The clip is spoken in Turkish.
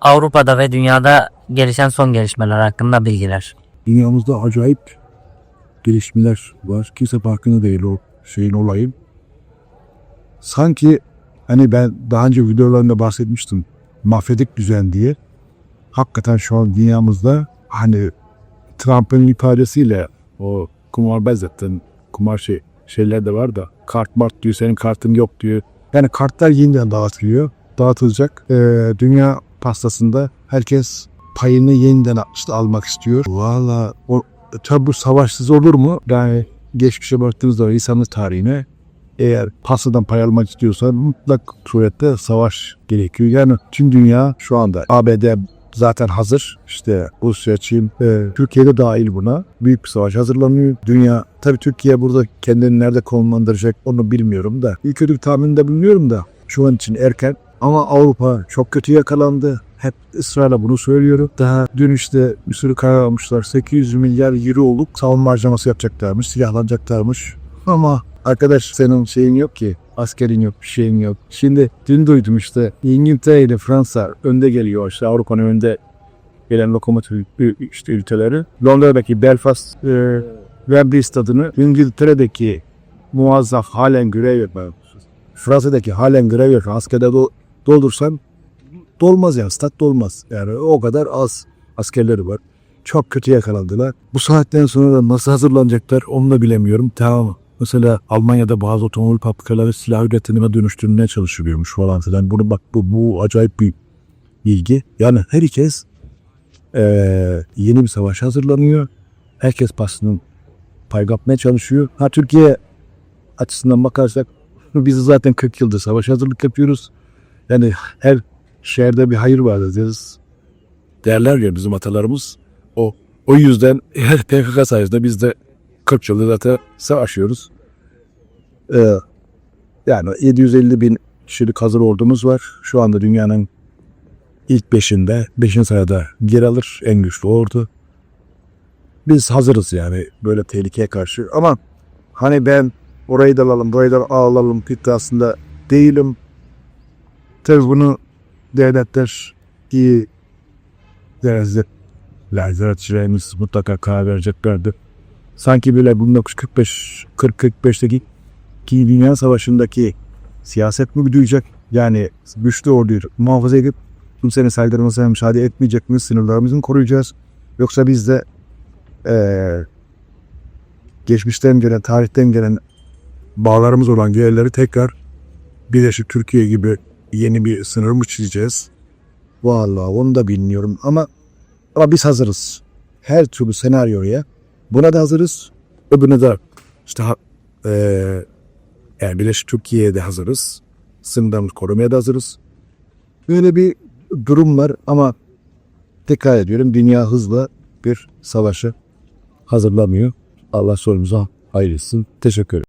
Avrupa'da ve dünyada gelişen son gelişmeler hakkında bilgiler. Dünyamızda acayip gelişmeler var. Kimse farkında değil o şeyin olayın. Sanki hani ben daha önce videolarında bahsetmiştim. Mafyatik düzen diye. Hakikaten şu an dünyamızda hani Trump'ın ifadesiyle o kumarbaz zaten kumar şey, şeyler de var da kart mart diyor senin kartın yok diyor. Yani kartlar yeniden dağıtılıyor. Dağıtılacak. Ee, dünya pastasında herkes payını yeniden işte almak istiyor. Valla tabi bu savaşsız olur mu? Yani geçmişe baktığınız zaman insanlık tarihine eğer pastadan pay almak istiyorsan mutlak surette savaş gerekiyor. Yani tüm dünya şu anda ABD zaten hazır. İşte Rusya, Çin, e, Türkiye'de dahil buna. Büyük bir savaş hazırlanıyor. Dünya, tabii Türkiye burada kendini nerede konumlandıracak onu bilmiyorum da. İlk kötü bir tahminde bulunuyorum da şu an için erken. Ama Avrupa çok kötü yakalandı. Hep ısrarla bunu söylüyorum. Daha dün işte bir sürü karar almışlar. 800 milyar euroluk savunma harcaması yapacaklarmış, silahlanacaklarmış. Ama arkadaş senin şeyin yok ki. Askerin yok, bir şeyin yok. Şimdi dün duydum işte İngiltere ile Fransa önde geliyor. İşte Avrupa'nın önde gelen lokomotif işte ülkeleri. Londra'daki Belfast e, Wembley stadını İngiltere'deki muazzaf halen görev yapan Fransa'daki halen görev yapan askerde do- doldursan dolmaz yani stat dolmaz. Yani o kadar az askerleri var. Çok kötü yakalandılar. Bu saatten sonra da nasıl hazırlanacaklar onu da bilemiyorum. Tamam. Mesela Almanya'da bazı otomobil fabrikaları silah üretimine dönüştürmeye çalışılıyormuş falan filan. Bunu bak bu, bu acayip bir bilgi. Yani herkes eee, yeni bir savaş hazırlanıyor. Herkes pasının pay kapmaya çalışıyor. Ha Türkiye açısından bakarsak biz zaten 40 yıldır savaş hazırlık yapıyoruz. Yani her şehirde bir hayır vardır deriz. Derler ya bizim atalarımız. O o yüzden PKK sayesinde biz de 40 yıldır zaten savaşıyoruz. Ee, yani 750 bin kişilik hazır ordumuz var. Şu anda dünyanın ilk beşinde, beşinci sırada yer alır en güçlü ordu. Biz hazırız yani böyle tehlikeye karşı. Ama hani ben orayı da alalım, burayı da alalım iddiasında değilim. Tabii bunu devletler iyi derecede ziyaretçilerimiz mutlaka karar vereceklerdir. Sanki böyle 1945 40-45'teki ki Dünya Savaşı'ndaki siyaset mi duyacak? Yani güçlü orduyu muhafaza edip tüm sene saldırmasına müsaade etmeyecek miyiz? Sınırlarımızı mı koruyacağız? Yoksa biz de eee, geçmişten gelen, tarihten gelen bağlarımız olan yerleri tekrar Birleşik Türkiye gibi yeni bir sınır mı çizeceğiz? Vallahi onu da bilmiyorum ama ama biz hazırız. Her türlü senaryoya buna da hazırız. Öbürüne de işte eee yani Birleşik Türkiye'ye de hazırız. Sınırlarımızı korumaya da hazırız. Böyle bir durum var ama tekrar ediyorum dünya hızla bir savaşı hazırlamıyor. Allah sonumuza hayırlısın. Teşekkür ederim.